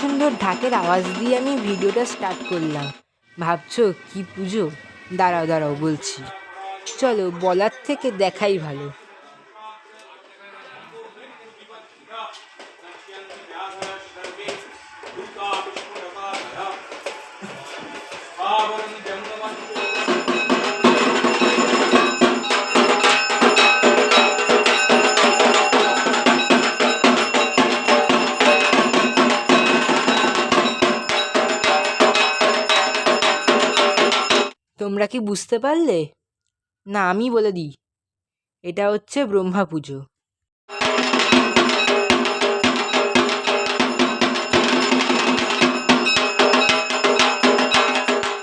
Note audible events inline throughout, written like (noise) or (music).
সুন্দর ঢাকের আওয়াজ দিয়ে আমি ভিডিওটা স্টার্ট করলাম। ভাবছ, কি পুজো? দাঁড়াও দাঁড়াও, বলছি। চলো, বলার থেকে দেখাই ভালো। (laughs) তোমরা কি বুঝতে পারলে? না, আমি বলে দিই। এটা হচ্ছে ব্রহ্মা পুজো।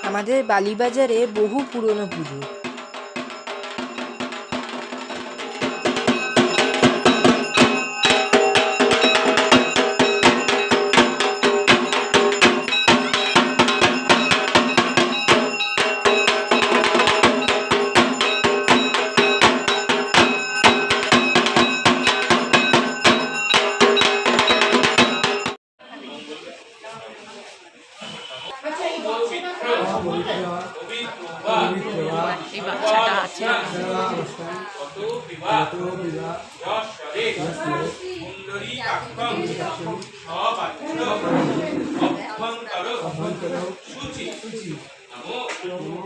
আমাদের বালিবাজারে বহু পুরনো পুজো। এই বাচ্চাটা আছে অভ্যন্তর শুচি নমো